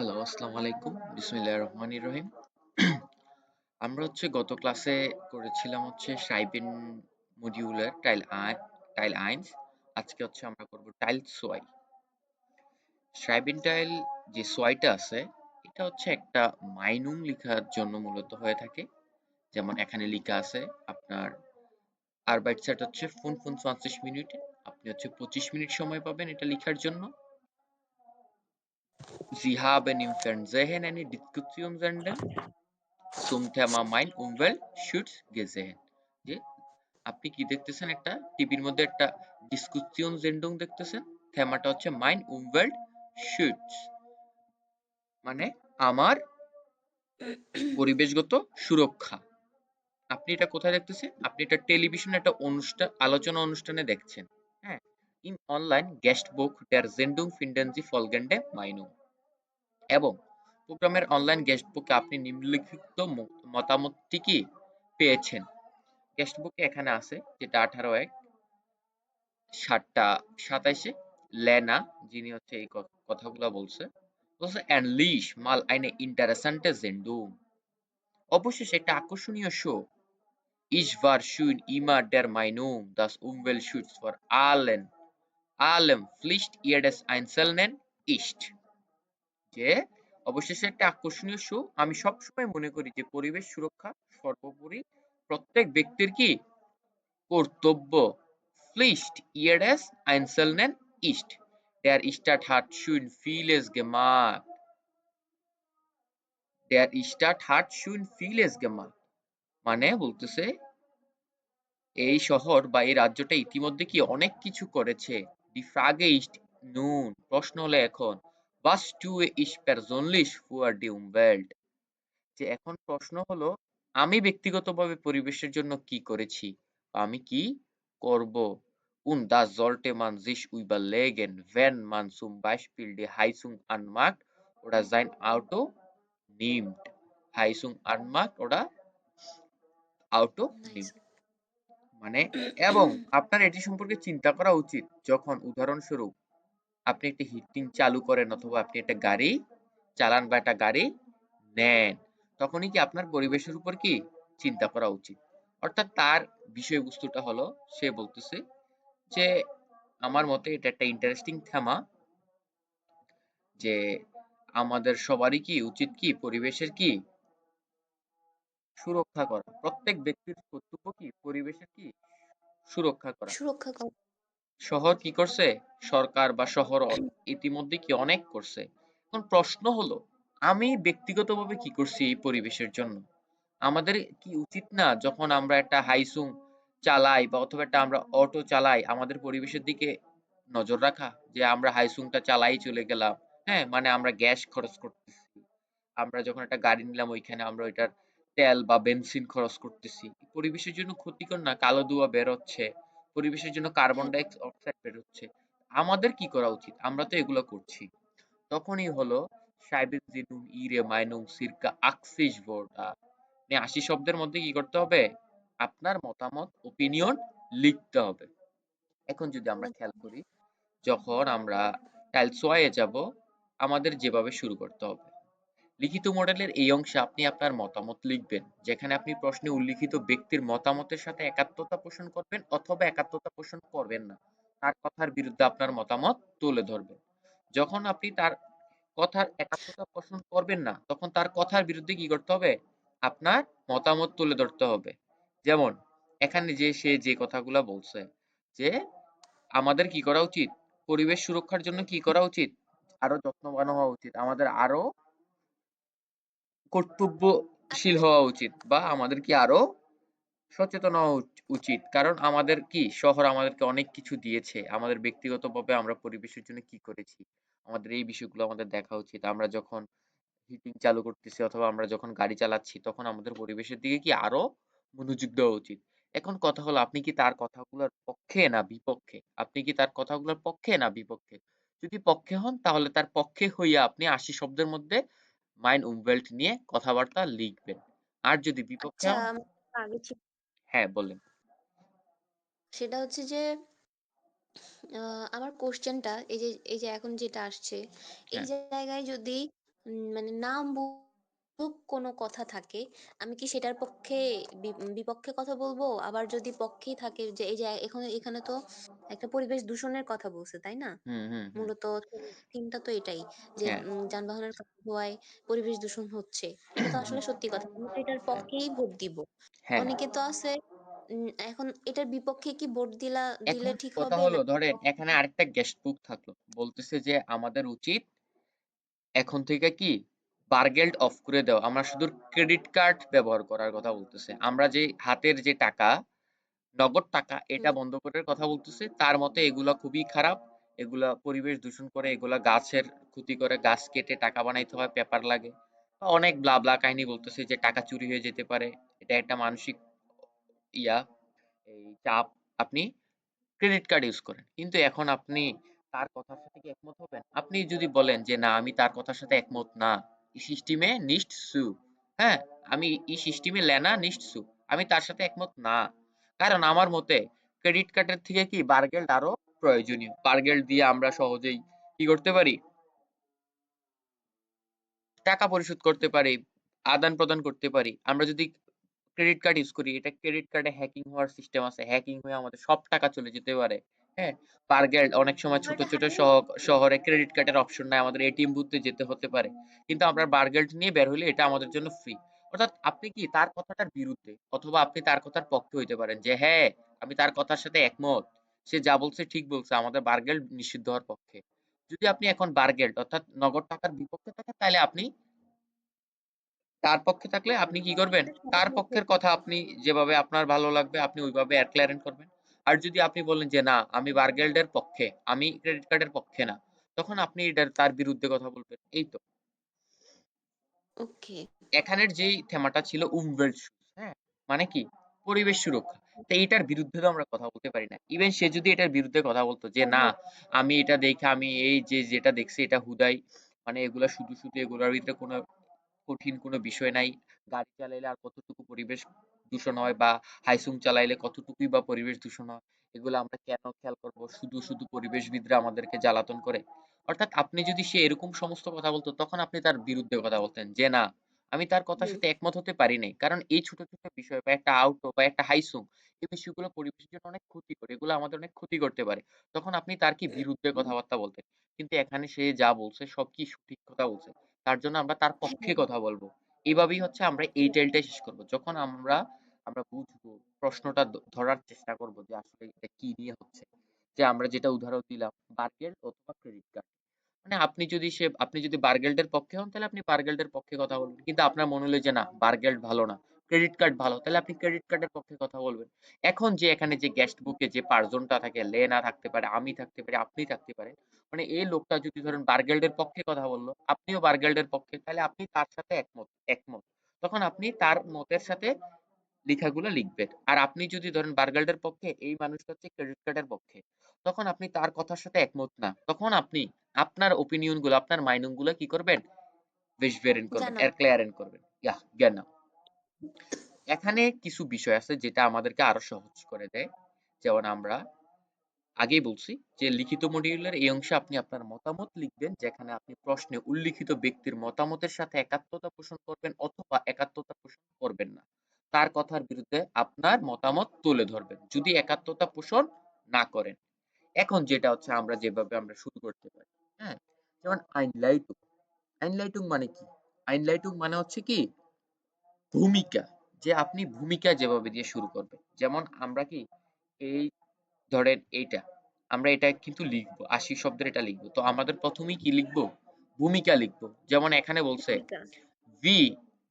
Hello, আসসালামু আলাইকুম। বিসমিল্লাহির রহমানির রহিম। আমরা হচ্ছে গত ক্লাসে করেছিলাম হচ্ছে সাইবেন মডিউলের টাইল টাইল 1 আজকে হচ্ছে আমরা করব টাইল সোয়াই। সাইবেন টাইল যে সোয়াইটা আছে এটা হচ্ছে একটা মাইনুম লিখার জন্য মূলত হয়ে থাকে। যেমন এখানে লিখা আছে আপনার আরবাইটসাইট হচ্ছে 25 মিনিটে আপনি হচ্ছে 25 মিনিট সময় পাবেন এটা লিখার জন্য। Sie haben im Fernsehen eine Diskussionssendung zum Thema Mein Umweltschutz gesehen. যে আপনি কি দেখতেছেন একটা টিভির মধ্যে একটা ডিসকুসিয়ন জেন্ডং দেখতেছেন থেমাটা হচ্ছে মাইন উমওয়েল্ট শুটস মানে আমার পরিবেশগত সুরক্ষা আপনি এটা কোথায় দেখতেছেন আপনি এটা টেলিভিশনে একটা অনুষ্ঠান আলোচনা অনুষ্ঠানে দেখছেন হ্যাঁ ইন অনলাইন গেস্ট বুক Sendung finden Sie folgende Meinung এবং প্রোগ্রামের অনলাইন গেস্ট বুকে আপনি নিম্নলিখিত মতামতটি কি পেয়েছেন? গেস্ট বুকে এখানে আছে যেটা আঠারো এক সাতটা সাতাইশে লেনা যিনি হচ্ছে এই কথাগুলো বলছে। বলছে অ্যানলিশ মাল আইনে ইন্টারেসান্টে জেন্ডুম অবশেষে একটা আকর্ষণীয় show Ich war schon immer der Meinung, dass Umweltschutz vor allen, allem Pflicht jedes Einzelnen ist. যে অবশেষে একটা আকর্ষণীয় শো আমি সবসময় মনে করি যে পরিবেশ সুরক্ষা সর্বোপরি প্রত্যেক ব্যক্তির কি কর্তব্য Pflicht jedes Einzelnen ist. Der Staat hat schon vieles gemacht. Der Staat hat schon vieles gemacht. মানে বলতেছে, এই শহর বা এই রাজ্যটা ইতিমধ্যে কি অনেক কিছু করেছে দি ফ্রাগে ইস্ট নুন প্রশ্ন হলো এখন was tue ich persönlich für die Umwelt যে এখন প্রশ্ন হলো আমি ব্যক্তিগতভাবে পরিবেশের জন্য কি করেছি আমি কি করব und das sollte man sich überlegen wenn man zum Beispiel die Heizung anmacht oder sein Auto nimmt Heizung anmacht oder Auto nimmt মানে এবং আপনার এটি সম্পর্কে চিন্তা করা উচিত যখন উদাহরণস্বরূপ আপনি একটি হিটিং চালু করেন অথবা আপনি একটা গাড়ি চালান বা একটা গাড়ি নেন, তখনই কি আপনার পরিবেশের উপর কি চিন্তা করা উচিত? অর্থাৎ তার বিষয়বস্তুটা হলো, সে বলতেছে যে, আমার মতে এটা একটা ইন্টারেস্টিং থেমা যে আমাদের সবারই কি উচিত কি পরিবেশের কি সুরক্ষা করা? প্রত্যেক ব্যক্তির কর্তব্য কি পরিবেশের কি সুরক্ষা করা? সুরক্ষা করা। শহর কি করছে? সরকার বা শহর ইতিমধ্যে কি অনেক করছে? এখন প্রশ্ন হলো, আমি ব্যক্তিগতভাবে কি করছি এই পরিবেশের জন্য? আমাদের কি উচিত না যখন আমরা একটা হাইসুং চালাই বা অথবা একটা আমরা অটো চালাই, আমাদের পরিবেশের দিকে নজর রাখা? যে আমরা হাইসুংটা চালাই চলে গেলাম। হ্যাঁ মানে আমরা গ্যাস খরচ করতেছি। আমরা যখন একটা গাড়ি নিলাম, ওইখানে আমরা ওইটার তেল বা বেনজিন খরচ করতেছি। পরিবেশের জন্য ক্ষতিকর না? কালো ধোঁয়া বের হচ্ছে। পরিবেশের জন্য কার্বন ডাই অক্সাইড বের হচ্ছে। আমাদের কি করা উচিত? আমরা তো এগুলো করছি। তখনই হলো সাইবেনজিনুম ইরে মাইনুম সিরকা আকসিস বোর্ডা আশি শব্দের মধ্যে কি করতে হবে? আপনার মতামত ওপিনিয়ন লিখতে হবে। এখন যদি আমরা খেয়াল করি যখন আমরা টাইলসোয়ায়ে যাব আমাদের যেভাবে শুরু করতে হবে। লিখিত মডেলের এই অংশে আপনি আপনার মতামত লিখবেন, যেখানে আপনি প্রশ্নে উল্লিখিত ব্যক্তির মতামতের সাথে একাত্মতা পোষণ করবেন অথবা একাত্মতা পোষণ করবেন না। তার কথার বিরুদ্ধে আপনার মতামত তুলে ধরবেন। যখন আপনি তার কথার একাত্মতা পোষণ করবেন না, তখন তার কথার বিরুদ্ধে কি করতে হবে? আপনার মতামত তুলে ধরতে হবে। যেমন, এখানে যে সে যে কথাগুলা বলছে যে, আমাদের কি করা উচিত? পরিবেশ সুরক্ষার জন্য কি করা উচিত? আরও যত্নবান হওয়া উচিত? আমাদের আরও কর্তব্যশীল হওয়া উচিত বা আমাদের কি আরও সচেতন হওয়া উচিত? কারণ আমাদের কি? শহর আমাদেরকে অনেক কিছু দিয়েছে। আমাদের ব্যক্তিগতভাবে আমরা পরিবেশের জন্য কি করেছি? আমাদের এই বিষয়গুলো আমাদের দেখা উচিত। আমরা যখন হিটিং চালু করতেছি অথবা আমরা যখন গাড়ি চালাচ্ছি, তখন আমাদের পরিবেশের দিকে কি আরও মনোযোগ দেওয়া উচিত? এখন কথা হলো, আপনি কি তার কথাগুলোর পক্ষে না বিপক্ষে? আপনি কি তার কথাগুলোর পক্ষে না বিপক্ষে? যদি পক্ষে হন, তাহলে তার পক্ষে হইয়া আপনি আশি শব্দের মধ্যে মাইন ওয়েলথ নিয়ে কথাবার্তা লিখবেন। আর যদি বিপক্ষে আচ্ছা হন আগে ছিল হ্যাঁ বলেন। সেটা হচ্ছে যে আহ, আমার কোশ্চেনটা এই যে এই যে এখন যেটা আসছে এই হ্যাঁ। জায়গায় যদি উম মানে না মুলুক কোনো কথা থাকে, আমি কি সেটার পক্ষে বিপক্ষে কথা বলব? আবার যদি পক্ষেই থাকে যে এই যে এখানে এখানে তো একটা পরিবেশ দূষণের কথা বলছে, তাই না? মূলত থিমটা তো এটাই যে হ্যাঁ। যানবাহনের ধোঁয়ায় পরিবেশ দূষণ হচ্ছে। এটা তো আসলে সত্যি কথা। আমি তো এটার পক্ষেই ভোট দিব। হ্যাঁ। অনেকে তো আছে এখন এটার বিপক্ষে কি ভোট দিলা দিলে ঠিক কথা হলো ধরেন এখানে আরেকটা গেস্ট বুক থাকল। বলতেছে যে আমাদের উচিত এখন থেকে কি বারগেল্ড অফ করে দেওয়া। আমরা শুধু ক্রেডিট কার্ড ব্যবহার করার কথা বলতেছে। আমরা যে হাতের যে টাকা, নগদ টাকা এটা বন্ধ করার কথা বলতেছে। তার মতে এগুলা খুবই খারাপ। এগুলা পরিবেশ দূষণ করে, এগুলা গাছের ক্ষতি করে, গাছ কেটে টাকা বানাইতে হয়, পেপার লাগে। অনেক ব্লা, ব্লা কাহিনী বলতেছে যে টাকা চুরি হয়ে যেতে পারে। এটা একটা মানসিক ইয়া এই চাপ। আপনি ক্রেডিট কার্ড ইউজ করেন। কিন্তু এখন আপনি তার কথার সাথে কি একমত হবেন? আপনি যদি বলেন যে না আমি তার কথার সাথে একমত না। সিস্টেমে নিষ্ট সু। হ্যাঁ? আমি এই সিস্টেমে লেনা নিষ্ট সু। আমি তার সাথে একমত না। কারণ আমার মতে ক্রেডিট কার্ডের থেকে কি বার্গেল্ড আরও প্রয়োজনীয়। বার্গেল্ড দিয়ে আমরা সহজেই কি করতে পারি? টাকা পরিশোধ করতে পারি, আদান-প্রদান করতে পারি। আমরা যদি ক্রেডিট কার্ড ইউজ করি, এটা ক্রেডিট কার্ডে হ্যাকিং হওয়ার সিস্টেম আছে। হ্যাকিং হয়ে আমাদের সব টাকা চলে যেতে পারে। হ্যাঁ? বারগেল্ড অনেক সময় ছোট, ছোট শহরে ক্রেডিট কার্ডের অপশন নাই। আমাদের এটিএম বুথে যেতে হতে পারে। কিন্তু আমরা বারগেল্ড নিয়ে বের হইলে এটা আমাদের জন্য ফ্রি। অর্থাৎ আপনি কি তার কথাটার বিরুদ্ধে অথবা আপনি তার কথার পক্ষে হইতে পারেন যে হ্যাঁ, আমি তার কথার সাথে একমত। সে যা বলছে ঠিক বলছে। আমাদের বারগেল্ড নিষিদ্ধ হওয়ার পক্ষে। যদি আপনি এখন বারগেল্ড অর্থাৎ নগদ টাকার বিপক্ষে থাকেন তাহলে আপনি তার পক্ষে থাকলে আপনি কি করবেন? তার পক্ষের কথা আপনি যেভাবে আপনার ভালো লাগবে আপনি ওইভাবে এক্লারেন করবেন। আর যদি আপনি বলেন যে না আমি বারগেল্ডের পক্ষে, আমি ক্রেডিট কার্ডের পক্ষে না। তখন আপনি এটার তার বিরুদ্ধে কথা বলবেন। এই তো। ওকে। এখানের যেই থেমাটা ছিল উমওয়েলট হ্যাঁ? মানে কি? পরিবেশ সুরক্ষা। তো এটার বিরুদ্ধে তো আমরা কথা বলতে পারি না। ইভেন সে যদি এটার বিরুদ্ধে কথা বলতো যে না আমি এটা দেখে আমি এই যে যেটা দেখছি এটা হুদাই মানে এগুলা শুধু, শুধু এগুলার ভিতরে কোনো কঠিন কোনো বিষয় নাই। গাড়ি চালাইলে আর কতটুকু পরিবেশ দূষণ হয় বা হাইসুং চালাইলে কতটুকুই বা পরিবেশ দূষণ হয়। এগুলো আমরা কেন খেয়াল করব? শুধু, শুধু পরিবেশবিদরা আমাদেরকে জ্বালাতন করে। অর্থাৎ আপনি যদি সে এরকম সমস্ত কথা বলতো তখন আপনি তার বিরুদ্ধে কথা বলতেন যে না আমি তার কথার সাথে একমত হতে পারি নাই। কারণ এই ছোট, ছোট বিষয় বা একটা আউটো বা একটা হাইসুং এই বিষয়গুলো পরিবেশের জন্য অনেক ক্ষতিকর। এগুলো আমাদের অনেক ক্ষতি করতে পারে। তখন আপনি তার কি বিরুদ্ধে কথাবার্তা বলতেন। কিন্তু এখানে সে যা বলছে সব কি সঠিক কথা বলছে। তার জন্য আমরা তার পক্ষে কথা বলব এভাবেই হচ্ছে আমরা এই টেলটাই শেষ করব। যখন আমরা আমরা বুঝব প্রশ্নটা ধরার চেষ্টা করব যে আসলে এটা কি নিয়ে হচ্ছে। যে আমরা যেটা উদাহরণ দিলাম বার্গেল অথবা ক্রেডিট কার্ড। মানে আপনি যদি সে আপনি যদি বার্গেলটের পক্ষে হন তাহলে আপনি বার্গেলটের পক্ষে কথা বলবেন। কিন্তু আপনার মনে হলো যে না বার্গেল ভালো না। ক্রেডিট কার্ড ভালো। তাহলে আপনি ক্রেডিট কার্ডের পক্ষে কথা বলবেন। এখন যে এখানে যে গেস্ট বুকে যে পার্সনটা থাকে লেনা থাকতে পারে, আমি থাকতে পারি, আপনি থাকতে পারেন। মানে এই লোকটা যদি ধরেন বারগেল্ডের পক্ষে কথা বলল, আপনিও বারগেল্ডের পক্ষে তাহলে আপনি তার সাথে একমত একমত। তখন আপনি তার মতের সাথে লেখাগুলো লিখবেন। আর আপনি যদি ধরেন বারগেল্ডের পক্ষে এই মানুষটা হচ্ছে ক্রেডিট কার্ডের পক্ষে। তখন আপনি তার কথার সাথে একমত না। তখন আপনি আপনার ওপিনিয়নগুলো আপনার মাইনুংগুলো কি করবেন? বেশ বেশভেরিন করবেন, জানাব। এরক্লায়ারেন করবেন। ইয়াহ genau. এখানে কিছু বিষয় আছে যেটা আমাদেরকে আরও সহজ করে দেয়। যেমন আমরা আগেই বলছি যে লিখিত মডিউলের এই অংশে আপনি আপনার মতামত লিখবেন, যেখানে আপনি প্রশ্নে উল্লিখিত ব্যক্তির মতামতের সাথে একাত্মতা পোষণ করবেন অথবা একাত্মতা পোষণ করবেন না। তার কথার বিরুদ্ধে আপনার মতামত তুলে ধরবেন। যদি একাত্মতা পোষণ না করেন। এখন যেটা হচ্ছে আমরা যেভাবে আমরা শুরু করতে পারি। হ্যাঁ? যেমন Einleitung. Einleitung মানে কি? Einleitung মানে হচ্ছে কি? ভূমিকা। যে আপনি ভূমিকা যেভাবে দিয়ে শুরু করবেন। যেমন আমরা কি এই ধরেন এইটা। আমরা এটা কিন্তু লিখব। ৮০ শব্দের এটা লিখব। তো আমাদের ১ম এই কি লিখব? ভূমিকা লিখব। যেমন এখানে বলছে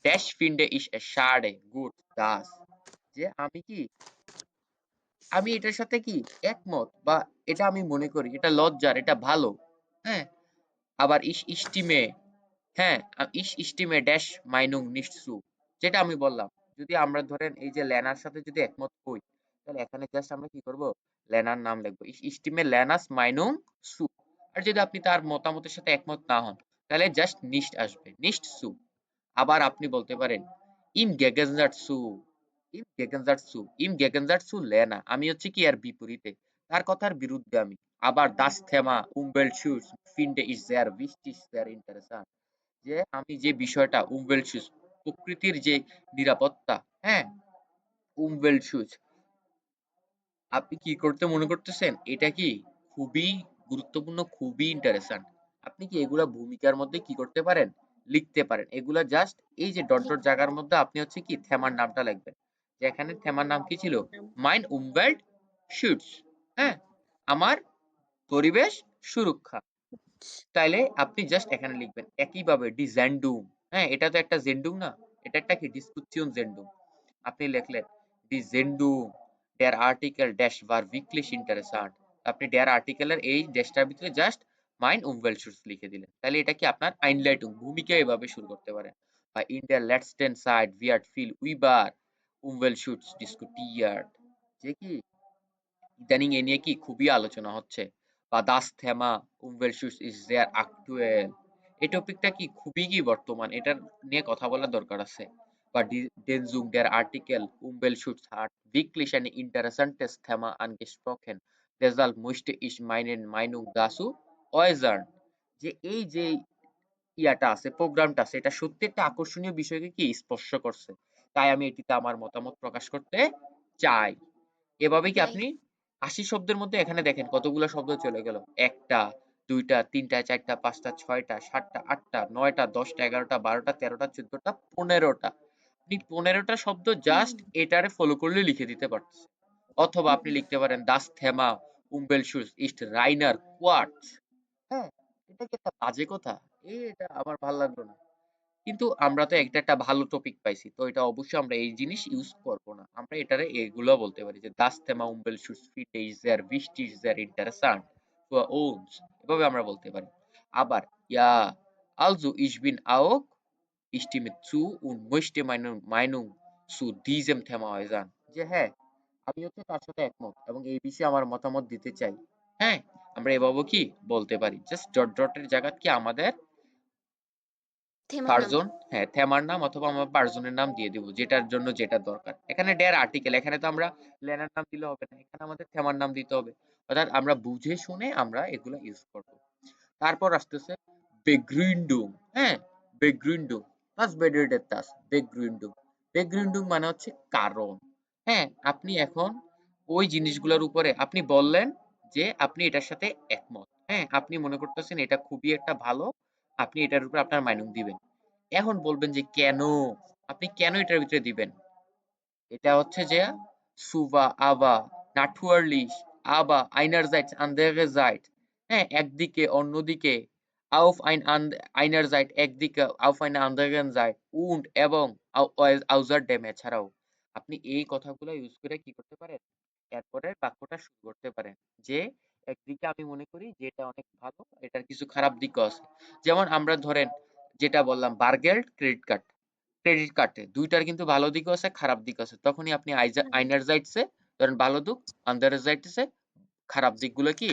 dash finde ich es schade, gut, dass যে আমি কি আমি এটার সাথে কি একমত বা এটা আমি মনে করি এটা লজ্জার, এটা ভালো। হ্যাঁ? আবার ich stimme হ্যাঁ? stimme dash Meinung nicht zu যেটা আমি বললাম। যদি আমরা ধরেন এই যে লেনার সাথে যদি একমত হই, তাহলে এখানে জাস্ট আমরা কি করব? লেনার নাম লিখব। stimme Lenas Meinung zu আর যদি আপনি তার মতামতের সাথে একমত না হন, তাহলে জাস্ট nicht আসবে। nicht zu আবার আপনি বলতে পারেন im Gegensatz zu im Gegensatz zu im Gegensatz zu Lena আমি হচ্ছে কি এর বিপরীতে। তার কথার বিরুদ্ধে আমি। আবার das Thema Umweltschutz finde ich sehr wichtig, sehr interessant যে আমি যে বিষয়টা উমবেলশুস প্রকৃতির যে নিরাপত্তা হ্যাঁ? উমবেলশুস আপনি কি করতে মনে করতেছেন? এটা কি খুবই গুরুত্বপূর্ণ, খুবই ইন্টারেস্টিং আপনি কি এগুলা ভূমিকার মধ্যে কি করতে পারেন? লিখতে পারেন। এগুলা জাস্ট এই যে ডট ডট জায়গার মধ্যে আপনি হচ্ছে কি থেমার নামটা লিখবেন। যে এখানে থেমার নাম কি ছিল? মাইন উমবেল্ট শুটস হ্যাঁ? আমার পরিবেশ সুরক্ষা। তাইলে আপনি জাস্ট এখানে লিখবেন। একইভাবে ডি জেন্ডুম হ্যাঁ এটা তো একটা জেন্ডুম না? এটা একটা কি? ডিসকুশন জেন্ডুম আপনি লিখলেন ডি জেন্ডুম ডের আর্টিকেল ড্যাশ var wirklich interessant আপনি ডের আর্টিকেলের এই ড্যাশটার ভিতরে জাস্ট মাইন উমওয়েলটschutz লিখে দিলেন। তাহলে এটা কি আপনার আইনলাইটুং ভূমিকা এভাবে শুরু করতে পারেন বা ইন der letzten Zeit wird viel über Umweltschutz diskutiert যে কি? ইদানিং এ নিয়ে কি খুবই আলোচনা হচ্ছে। বা দাস থেমা উমওয়েলটschutz ইজ sehr aktuell এই টপিকটা কি খুবই কি বর্তমান? এটা নিয়ে কথা বলার দরকার আছে। বা den Zoom der Artikel Umweltschutz hat wirklich ein interessantes Thema angesprochen. Deshalb möchte ich meine Meinung dazu äußern. যে এই যে ইয়াটা আছে প্রোগ্রামটা আছে এটা সত্যি একটা আকর্ষণীয় বিষয়কে কি স্পর্শ করছে? তাই আমি এটিতে আমার মতামত প্রকাশ করতে চাই। এভাবে কি আপনি আশি শব্দের মধ্যে এখানে দেখেন কতগুলো শব্দ চলে গেল? একটা দুইটা তিনটা চারটা পাঁচটা ছয়টা সাতটা আটটা নয়টা দশটা এগারোটা বারোটা তেরোটা চোদ্দটা পনেরোটা। আপনি পনেরোটা শব্দ জাস্ট এটারে ফলো করলে লিখে দিতে পারতেছেন। অথবা আপনি লিখতে পারেন দাস থেমা উম্বেল শুজ ইস্ট রাইনার কোয়ার্টস হ্যাঁ এটা কি একটা বাজে কথা? এ এটা আমার ভালো লাগল না। কিন্তু আমরা তো একটা একটা ভালো টপিক পাইছি তো এটা অবশ্যই আমরা এই জিনিস ইউজ করব না। আমরা এটারে এগুলো বলতে পারি যে দাস থেমা উম্বেল শুজ ফিট ইজ uns এভাবে আমরা বলতে পারি। আবার, ইয়া আলজু ইশবিন আওক ইস্টিমে চু উন মৈষ্টে মাইনু মাইনু সু দিজেম থেমা Thema যে হ্যাঁ আমি হচ্ছে তার সাথে একমত এবং এই বিষয়ে আমার মতামত দিতে চাই। হ্যাঁ আমরা এভাবে কি বলতে পারি? জাস্ট ডট ডটের জায়গা কি আমাদের। পার্জন হ্যাঁ থেমার নাম অথবা আমরা পার্জনের নাম দিয়ে দিব যেটার জন্য যেটা দরকার। এখানে ডের আর্টিকেল এখানে তো আমরা লেনার নাম দিলে হবে না এখানে আমাদের থেমার নাম দিতে হবে। অর্থাৎ আমরা বুঝে শুনে আমরা এগুলো ইউজ করব। তারপর আসতেছে বেগ্রিন্ডুম হ্যাঁ বেগ্রিন্ডুম প্লাস বেডেডের তাস বেগ্রিন্ডুম বেগ্রিন্ডুম মানে হচ্ছে কারণ। হ্যাঁ আপনি এখন ওই জিনিসগুলোর উপরে আপনি বললেন যে আপনি এটার সাথে একমত। হ্যাঁ আপনি মনে করতেছেন এটা খুবই একটা ভালো আপনি এটার উপর আপনার মাইনুং দিবেন। এখন বলবেন যে, কেন? আপনি কেন এটার ভিতরে দিবেন? এটা হচ্ছে যে, সুবা, আবা, নাটুয়ারলিশ, আবা আইনারজাইট আন্দারজাইট হ্যাঁ একদিকে অন্যদিকে auf ein einerseits একদিকে auf eine anderen Seite und এবং außer dem এছাড়াও। আপনি এই কথাগুলো ইউজ করে কি করতে পারেন? এরপরে বাক্যটা শুরু করতে পারেন যে একদিকে আমি মনে করি যে এটা অনেক ভালো এটার কিছু খারাপ দিকও আছে। যেমন আমরা ধরেন যেটা বললাম বার্গেল্ড ক্রেডিট কার্ড ক্রেডিট কার্ডে দুইটার কিন্তু ভালো দিকও আছে খারাপ দিক আছে। তখনই আপনি। আইনারজাইটসে ধরেন ভালো দিক আন্দারজাইটসে খারাপ দিকগুলো কি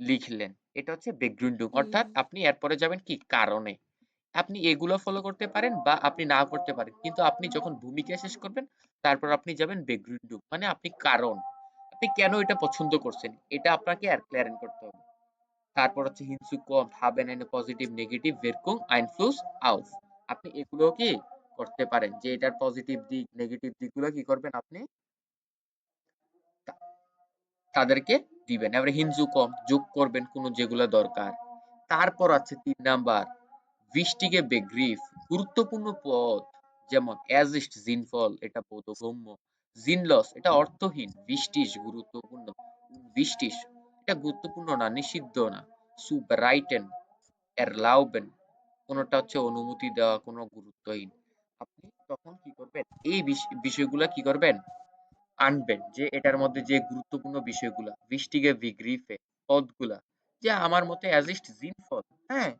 লিখলেন। এটা হচ্ছে বেগ্রুন্ডুম অর্থাৎ আপনি এরপরে যাবেন কি কারণে? আপনি এগুলো ফলো করতে পারেন বা আপনি না করতে পারেন। কিন্তু আপনি যখন ভূমিকা শেষ করবেন তারপর আপনি যাবেন বেগ্রুন্ডুম মানে আপনি কারণ। আপনি কেন এটা পছন্দ করছেন? এটা আপনাকে আর ক্লিয়ারেন করতে হবে। তারপর হচ্ছে hinzukommt haben eine positiv negativ Wirkung Einfluss auf আপনি এগুলো কি করতে পারেন? যে এটার পজিটিভ দিক নেগেটিভ দিকগুলো কি করবেন আপনি? তাদেরকে দিবেন। এবারে হিনজু কম, যোগ করবেন কোন যেগুলো দরকার। তারপর আছে তিন নাম্বার, বৃষ্টিকে বেগ্রিফ। গুরুত্বপূর্ণ পদ যেমন অ্যাজিস্ট জিনফল এটা বোধগম্য। জিনলস এটা অর্থহীন বৃষ্টিস গুরুত্বপূর্ণ বৃষ্টিস এটা গুরুত্বপূর্ণ না, নিষিদ্ধ না, সুব্রাইটেন, এরলাউবেন, কোনটা হচ্ছে অনুমতি দেওয়া, কোনো গুরুত্বহীন। আপনি তখন কি করবেন? এই বিষ- বিষয়গুলা কি করবেন? আনবেন যে এটার মধ্যে যে গুরুত্বপূর্ণ বিষয়গুলা, বৃষ্টিকে বিগ্রিফে পদগুলা, যে আমার মতে অ্যাজিস্ট জিনফল হ্যাঁ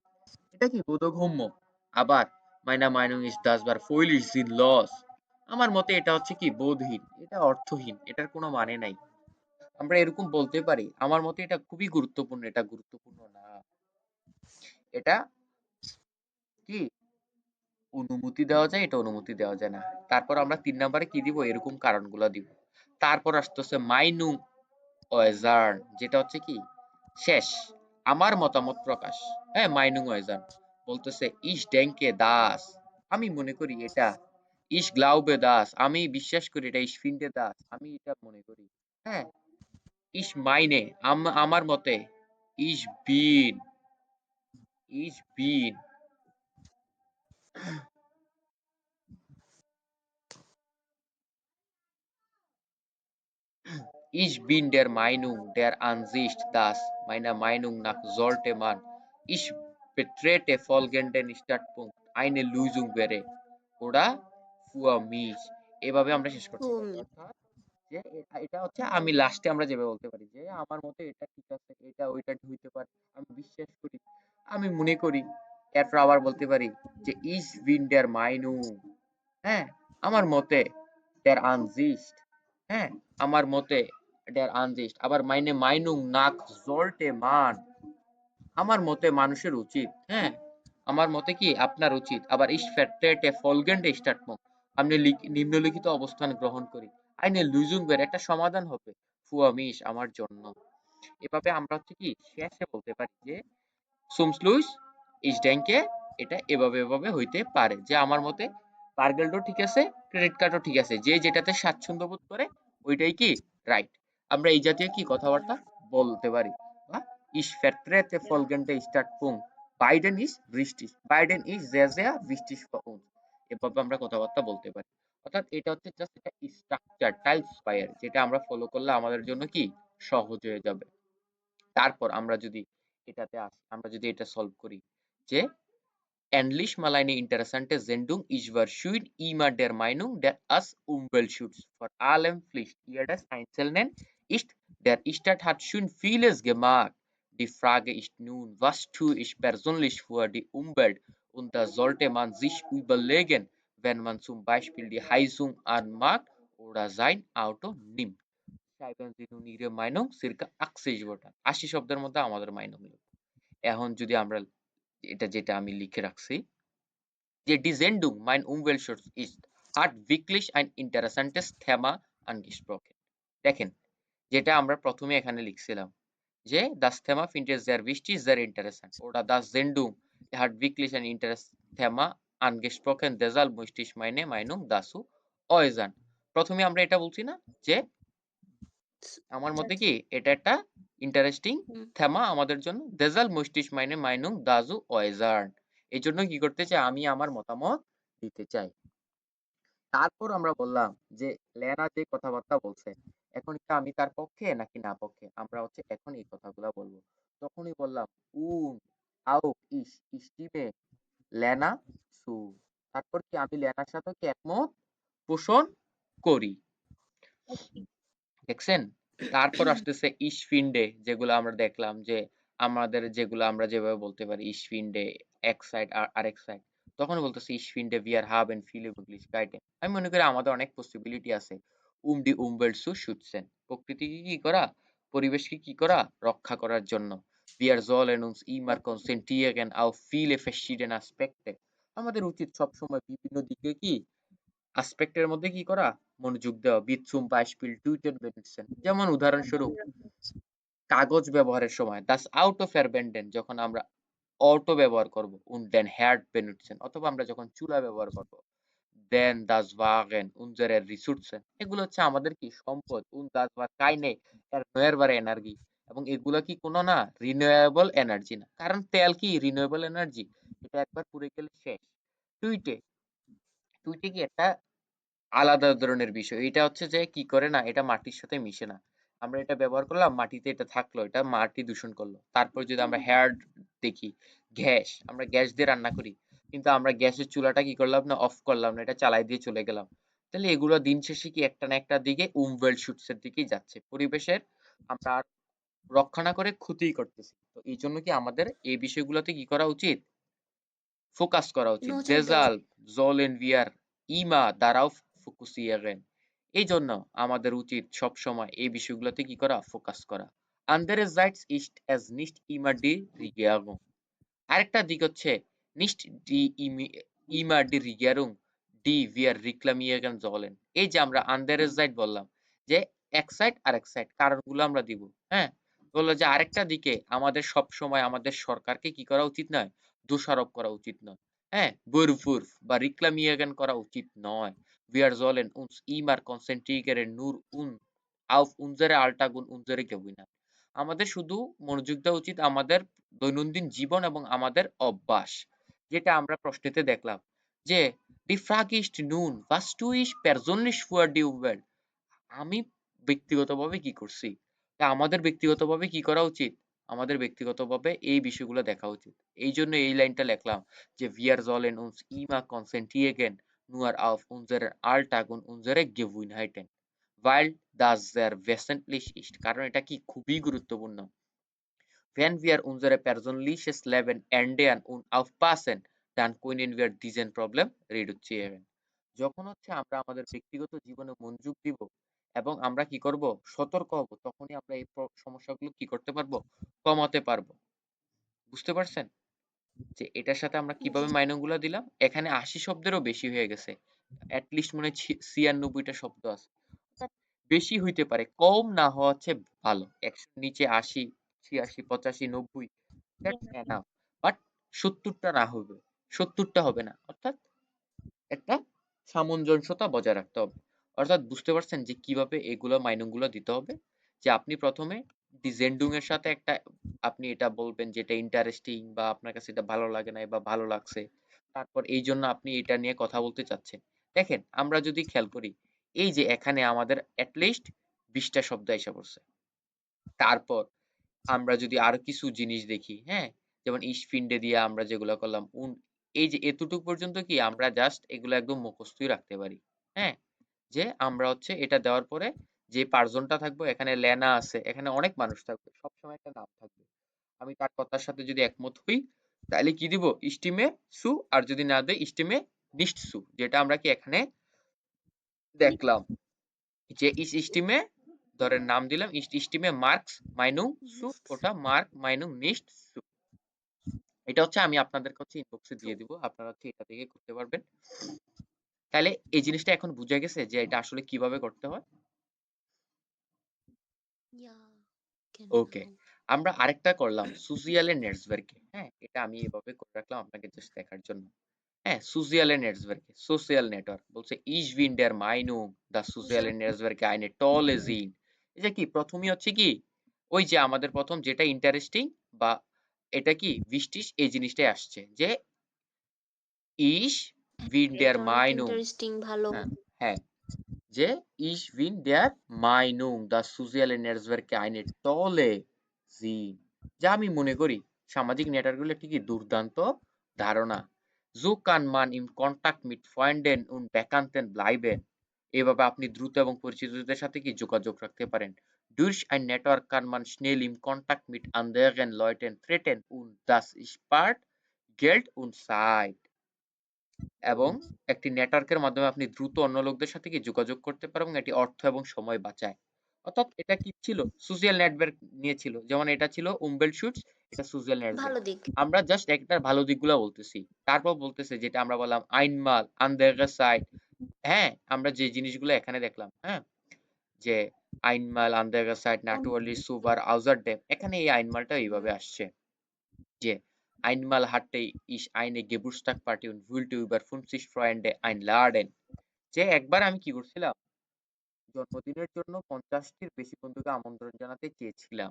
এটা কি বোধগম্য? আবার মাইনা মাইনুং ইস, দাস বার ফইল ইস জিন লস। আমার মতে এটা হচ্ছে কি বোধহীন, এটা অর্থহীন, এটার কোনো মানে নাই। আমরা এরকম বলতে পারি, আমার মতে এটা খুবই গুরুত্বপূর্ণ, এটা গুরুত্বপূর্ণ না। এটা কি? অনুমতি দেওয়া যায়, এটা অনুমতি দেওয়া যায় না। তারপর আমরা তিন নাম্বারে কি দিব? এরকম কারণগুলো দিব। তারপর আসতেছে মাইনু ওয়েজার্ন, যেটা হচ্ছে কি? শেষ। আমার মতামত প্রকাশ। হ্যাঁ মাইনুং ওয়েজার্ন। বলতেছে ইস ডেঙ্কে দাস। আমি মনে করি এটা ইস গ্লাউবে দাস আমি বিশ্বাস করি এটা ইস ফিন্ডে দাস আমি এটা মনে করি হ্যাঁ ইস মাইনে আম- আমার মতে ইস বিন ইস বিন Ich bin der Meinung, der Ansicht, dass meiner Meinung nach sollte man, ich betrete folgenden Startpunkt, eine Lösung wäre, oder mich এভাবে আমরা শেষ অর্থাৎ যে এটা হচ্ছে আমি লাস্টে আমরা যেভাবে বলতে পারি যে আমার মতে এটা ঠিক আছে এটা ওইটা হইতে পারে আমি বিশ্বাস করি আমি মনে করি এরপর আবার বলতে পারি যে ইস der Meinung হ্যাঁ আমার মতে der Ansicht হ্যাঁ আমার মতে der Ansicht আবার meine Meinung nach sollte man আমার মতে মানুষের উচিত হ্যাঁ আমার মতে কি আপনার উচিত আবার ich vertrete folgende Standpunkt আমি লিখ- নিম্নলিখিত অবস্থান গ্রহণ করি। Lösung wäre একটা সমাধান হবে mich আমার জন্য। এভাবে আমরা হচ্ছে কি, শেষে বলতে পারি যে ich denke এটা এভাবে এভাবে হইতে পারে যে, আমার মতে বার্গেলটাও ঠিক আছে, ক্রেডিট কার্ডও ঠিক আছে, যে যেটাতে স্বাচ্ছন্দ্য বোধ করে, ওইটাই কি, রাইট। আমরা এই জাতীয় কি কথাবার্তা বলতে পারি? বা folgende Standpunkt Biden ist richtig Biden ist sehr sehr wichtig für uns এভাবে আমরা কথাবার্তা বলতে পারি। অর্থাৎ এটা হচ্ছে জাস্ট একটা স্ট্রাকচার টাইলস স্কোয়ার যেটা আমরা ফলো করলে আমাদের জন্য কি? সহজ হয়ে যাবে। তারপর আমরা যদি এটাতে আমরা যদি এটা সলভ করি যে অ্যানলিশ মালাইনি ইন্টারেসান্টে জেন্ডুং ইজভার শুইড ইমা ডের মাইনুং ডের আস উম্বেল শুটস ফর আল এম ফ্লিশ ইয়াডাস আইনসেল নেন ইস্ট ডের ইস্টাট হাট শুইন ফিল ইস গে মার্ক ডি ফ্রাগ ইস্ট নুন ওয়াস টু ইস পারসনলিশ ফুয়ার ডি উম্বেল্ড Und da sollte man sich überlegen, wenn man zum Beispiel die Heizung anmacht oder sein Auto nimmt. schreiben Sie nun Ihre Meinung circa 80 Wörter 80 শব্দের মধ্যে আমাদের মাইনং এখন যদি আমরা এটা যেটা আমি লিখে রাখছি যে Sendung Mein Umweltschutz ist hat wirklich ein interessantes Thema angesprochen. দেখেন যেটা আমরা প্রথমে এখানে লিখছিলাম যে das Thema finde ich sehr wichtig, sehr interessant oder das Hat wirklich ein interessantes Thema angesprochen, deshalb möchte ich meine Meinung dazu äußern. প্রথমে আমরা এটা বলছি না যে আমার মতে কি এটা একটা ইন্টারেস্টিং। থেমা আমাদের জন্য দেজাল মুস্টিস মাইনে মাইনুং দাজু ওয়েজার্ন এই জন্য কি করতে চাই? আমি আমার মতামত দিতে চাই। তারপর আমরা বললাম যে লেনা যে কথাবার্তা বলছে এখন কি আমি তার পক্ষে নাকি না পক্ষে? আমরা হচ্ছে এখন এই কথাগুলা বলব। তখনই বললাম উন আউ ইস, ইস্টিমে। লেনা সু। তারপর কি আমি লেনার সাথে কি একমত? পোষণ করি। দেখছেন? তারপর আসতেছে ইশফিন্ডে যেগুলো আমরা দেখলাম যে, আমাদের যেগুলো আমরা যেভাবে বলতে পারি ইশফিন্ডে এক সাইড আর আরেক সাইড তখন বলতেছে ইশফিন্ডে ভিয়ার হাব এন্ড ফিল ইংলিশ আমি মনে করি আমাদের অনেক পসিবিলিটি আছে। উম ডি উমবেলসু প্রকৃতিকে কি করা? পরিবেশকে কি করা? রক্ষা করার জন্য। জল এন্ড উনস ইমার কনসেন্টিয়েগেন আউ ফিল এফেসিডেন আসপেক্টে আমাদের উচিত সবসময় বিভিন্ন দিকে কি আসপেক্টের মধ্যে কি করা? মনোযোগ দেওয়া। বিৎসুম বাইশপিল টুইটেন বেনুটসেন যেমন উদাহরণস্বরূপ, কাগজ ব্যবহারের সময়। আউট অফ এয়ারবেন্ডেন যখন আমরা অটো ব্যবহার করব উন দেন হ্যাড বেনুটসেন অথবা আমরা যখন চুলা ব্যবহার করব দেন দাস ওয়াগেন উনজারে রিসোর্সেন এগুলো হচ্ছে আমাদের কি সম্পদ। দাস বা কাইনে এর নয়ারবার এনার্জি এবং এগুলো কি কোনো না রিনিউয়েবল এনার্জি না। কারণ তেল কি? রিনিউয়েবল এনার্জি এটা একবার পুড়ে গেলে শেষ। টুইটে টুইটে কি একটা আলাদা ধরনের বিষয়। এটা হচ্ছে যে কি করে না এটা মাটির সাথে মিশে না। আমরা এটা ব্যবহার করলাম মাটিতে এটা থাকল এটা মাটি দূষণ করল। তারপর যদি আমরা হেয়ার দেখি গ্যাস আমরা গ্যাস দিয়ে রান্না করি কিন্তু আমরা গ্যাসের চুলাটা কি করলাম না অফ করলাম না এটা চালাই দিয়ে চলে গেলাম। তাহলে এগুলো দিন শেষে কি একটা না একটা দিকে উমওয়েল শুটস এর দিকেই যাচ্ছে। পরিবেশের আমরা আর রক্ষা না করে ক্ষতি করতেছে। তো এই জন্য কি আমাদের এই বিষয়গুলোতে কি করা উচিত? ফোকাস করা উচিত। জেজাল জল এন বিয়ার ইমা দ্বারাও ফোকাস ইয়ারেন এই জন্য আমাদের উচিত সব সময় এই বিষয়গুলোতে কি করা? ফোকাস করা। আন্ডার এজ ইস্ট অ্যাজ নিস্ট ইমা ডি রিগিয়াগুন আরেকটা দিক হচ্ছে নিস্ট ডি ইমি ইমা ডি রিগিয়ারুং ডি ভিয়ার রিক্লাম ইয়াগান জলেন এই যে আমরা আন্ডার এজ বললাম যে এক সাইড আর এক সাইড কারণগুলো আমরা দিব। হ্যাঁ? বলল যে আরেকটা দিকে আমাদের সব সময় আমাদের সরকারকে কি করা উচিত নয়? দোষারোপ করা উচিত নয়। হ্যাঁ? বরফুর বা রিক্লামিয়াগান করা উচিত নয়। Wir sollen uns immer konzentrieren nur un auf unsere Alltag und unsere Gewohnheit আমাদের শুধু মনোযোগ দেওয়া উচিত আমাদের দৈনন্দিন জীবন এবং আমাদের অভ্যাস, যেটা আমরা প্রশ্নেতে দেখলাম যে tue ich persönlich für die Umwelt আমি ব্যক্তিগতভাবে কি করছি? আমাদের ব্যক্তিগতভাবে কি করা উচিত? আমাদের ব্যক্তিগতভাবে এই বিষয়গুলো দেখা উচিত। এই জন্য এই লাইনটা লেখলাম যে ভিয়ার জল এন উনস ইমা কনসেন্টি এগেন নুয়ার অফ উনজের আল টাগুন উনজের গেভুইন হাইটেন ওয়াইল্ড দাস দেয়ার ভেসেন্ট লিস্ট কারণ এটা কি খুবই গুরুত্বপূর্ণ। ভেন ভিয়ার উনজারে পেরজন লিস লেভেন অ্যান্ডেয়ান উন অফ পাসেন ডান কুইন ইন ভিয়ার ডিজেন প্রবলেম রিডুচ্ছে যখন হচ্ছে আমরা আমাদের ব্যক্তিগত জীবনে মনোযোগ দিব এবং আমরা কি করব? সতর্ক হব। তখনই আমরা এই সমস্যাগুলো কি করতে পারব? কমাতে পারব। বুঝতে পারছেন? যে এটার সাথে আমরা কীভাবে। মাইনাগুলো দিলাম? এখানে আশি শব্দেরও বেশি হয়ে গেছে। লিস্ট মনে ছিয়ানব্বইটা শব্দ আছে। বেশি হইতে পারে। কম না হওয়া হচ্ছে ভালো। একশো নিচে আশি ছিয়াশি পঁচাশি নব্বই। বাট সত্তরটা না হবে সত্তরটা হবে না। অর্থাৎ একটা সামঞ্জস্যতা বজায় রাখতে হবে। অর্থাৎ বুঝতে পারছেন যে কীভাবে এগুলো মাইনুংগুলো দিতে হবে? যে আপনি প্রথমে ডিজেন্ডুং এর সাথে একটা, আপনি এটা বলবেন যেটা ইন্টারেস্টিং বা আপনার কাছে এটা ভালো লাগে না বা ভালো লাগছে। তারপর এই জন্য আপনি এটা নিয়ে কথা বলতে চাচ্ছেন। দেখেন, আমরা যদি খেয়াল করি, এই যে এখানে আমাদের অ্যাটলিস্ট বিশটা শব্দ এসে পড়ছে। তারপর আমরা যদি আরও কিছু জিনিস দেখি হ্যাঁ? যেমন ইস্টফিন্ডে দিয়ে আমরা যেগুলো করলাম এই যে এতটুকু পর্যন্ত কি আমরা জাস্ট এগুলো একদম মুখস্থই রাখতে পারি হ্যাঁ? যে আমরা হচ্ছে এটা দেওয়ার পরে যে পার্সনটা থাকব, এখানে লেনা আছে, এখানে অনেক মানুষ থাকবে, সবসময় একটা নাম থাকবে। আমি তার কথার সাথে যদি একমত হই, তাহলে কি দিব? ইস্টিমে সু আর যদি না দেয় ইস্টিমে নিস্ট সু যেটা আমরা কি এখানে দেখলাম যে ইস ইস্টিমে ধরেন নাম দিলাম ইস্ট ইস্টিমে মার্কস মাইনুং সু ওটা মার্ক মাইনুং নিস্ট সু এটা হচ্ছে আমি আপনাদের কাছে ইনবক্সে দিয়ে দিব, আপনারা হচ্ছে এটা থেকে করতে পারবেন। তাহলে এই জিনিসটা এখন বুঝা গেছে যে এটা আসলে কীভাবে করতে হয়? ওকে আমরা আরেকটা করলাম সুজিয়ালে নেটসওয়ার্কে হ্যাঁ? এটা আমি এভাবে করে রাখলাম আপনাকে জাস্ট দেখার জন্য। হ্যাঁ সুজিয়ালে নেটসওয়ার্কে সোশ্যাল নেটওয়ার্ক বলছে ইজ উইন der Meinung dass soziale Netzwerke eine tolle sind এটা কি প্রথমই হচ্ছে কি ওই যে আমাদের প্রথম যেটা ইন্টারেস্টিং বা এটা কি বৃষ্টিস এই জিনিসটাই আসছে যে ইস উইন দেয়ার মাইনুং ইন্টারেস্টিং ভালো হ্যাঁ, হ্যাঁ যে ইশ উইন দেয়ার মাইনুং দা সোশ্যাল নেটওয়ার্কে আইনে টলে জি যা আমি মনে করি সামাজিক নেটওয়ার্কগুলো ঠিকই দুর্দান্ত ধারণা। জু কান মান ইন কন্টাক্ট মিট ফয়েন্ডেন উন ব্যাকান্তেন ব্লাইবেন এভাবে আপনি দ্রুত এবং পরিচিতদের সাথে কি যোগাযোগ রাখতে পারেন? ডুরশ আইন নেটওয়ার্ক কান মান স্নেল ইন কন্টাক্ট মিট আন্দেগেন লয়টেন থ্রেটেন উন দাস ইস পার্ট গেল্ট উন সাইট এবং একটি নেটওয়ার্কের মাধ্যমে আপনি দ্রুত অন্য লোকদের সাথে কি যোগাযোগ করতে পারেন এবং এটি অর্থ এবং সময় বাঁচায়। অর্থাৎ এটা কি ছিল? সোশ্যাল নেটওয়ার্ক নিয়ে ছিল। যেমন এটা ছিল উম্বেল শুটস এটা সোশ্যাল নেটওয়ার্ক ভালো দিক। আমরা জাস্ট একটার ভালো দিকগুলো বলতেছি। তারপর বলতেছে যেটা আমরা বললাম আইনমাল আন্দার সাইট হ্যাঁ আমরা যে জিনিসগুলো এখানে দেখলাম হ্যাঁ? যে আইনমাল আন্দার সাইট নাটুয়ালি সুপার আউজার ড্যাম এখানে এই আইনমালটা এইভাবে আসছে। যে Einmal hatte ich eine Geburtstagsparty und wollte über 50 Freunde einladen. যে একবার আমি কি করছিলাম? জন্মদিনের জন্য পঞ্চাশটির বেশি বন্ধুকে আমন্ত্রণ জানাতে চেয়েছিলাম।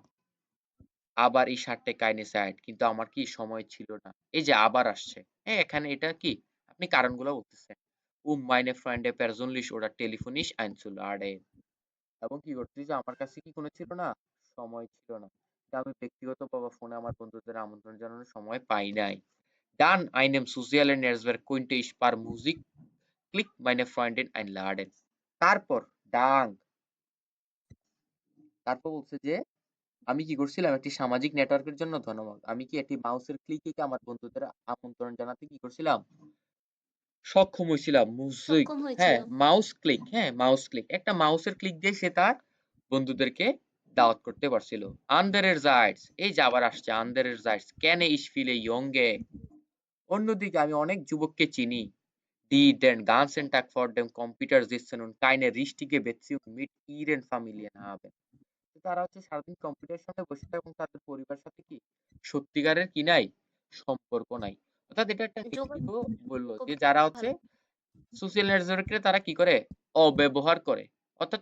আবার এই ষাটটে কাইনে সাইড কিন্তু আমার কি সময় ছিল না। এই যে আবার আসছে। হ্যাঁ এখানে এটা কি? আপনি কারণগুলো বলতেছেন। um meine Freunde persönlich oder telefonisch einzuladen এবং কি করছি যে আমার কাছে কি কোনো ছিল না? সময় ছিল না। আমি ব্যক্তিগতভাবে ফোনে আমার বন্ধুদের আমন্ত্রণ জানানোর সময় পাই নাই। Dann einem sozialen Netzwerk konnte ich per Musik klick meine Freundin einladen তারপর dank তারপর বলছে যে আমি কি করছিলাম? একটি সামাজিক নেটওয়ার্কের জন্য ধন্যবাদ। আমি কি একটি মাউসের ক্লিকে কি আমার বন্ধুদের আমন্ত্রণ জানাতে কি করছিলাম? সক্ষম হয়েছিলাম। মুজিক হ্যাঁ মাউস ক্লিক হ্যাঁ মাউস ক্লিক একটা মাউসের ক্লিক দিয়ে সে তার বন্ধুদেরকে দাওয়াত করতে পারছিল। আন্দারের জাইটস এই যে আবার আসছে আন্দারের জাইটস কেন ইস ফিলে ইয়ঙ্গে অন্যদিকে আমি অনেক যুবককে চিনি। die den ganzen Tag vor dem Computer sitzen und keine richtige Beziehung mit ihren Familien haben. তো তারা হচ্ছে সারাদিন কম্পিউটার সামনে বসে থাকে এবং তাদের পরিবারের সাথে কি সত্যিকারের কি নাই? সম্পর্ক নাই। অর্থাৎ এটা একটা বলল যে যারা হচ্ছে সোশ্যাল নেটওয়ার্কে তারা কি করে? অব্যবহার করে। অর্থাৎ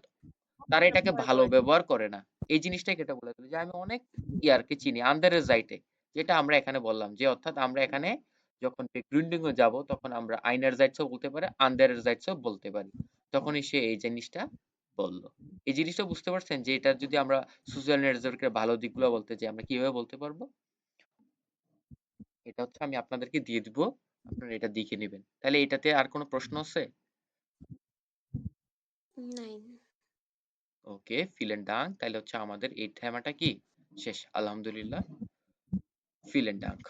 তারা এটাকে ভালো ব্যবহার করে না। এই জিনিসটাই এটা বলে দিল যে আমি অনেক ইয়ারকে চিনি আন্দারের যাইটে যেটা আমরা এখানে বললাম যে অর্থাৎ আমরা এখানে যখন গ্রিন্ডিং এ যাব তখন আমরা আইনার জাইটসও বলতে পারি আন্দারের জাইটসও বলতে পারি। তখনই সে এই জিনিসটা বলল। এই জিনিসটা বুঝতে পারছেন যে এটা যদি আমরা সোশ্যাল নেটওয়ার্কের ভালো দিকগুলো বলতে চাই আমরা কীভাবে বলতে পারব? এটা হচ্ছে আমি আপনাদেরকে দিয়ে দিব আপনারা এটা দেখে নেবেন। তাহলে এটাতে আর কোনো প্রশ্ন আছে? নাই। ওকে ফিলেন ডাঙ্ক তাহলে হচ্ছে আমাদের এই থেমাটা কি? শেষ আলহামদুলিল্লাহ। Villain dung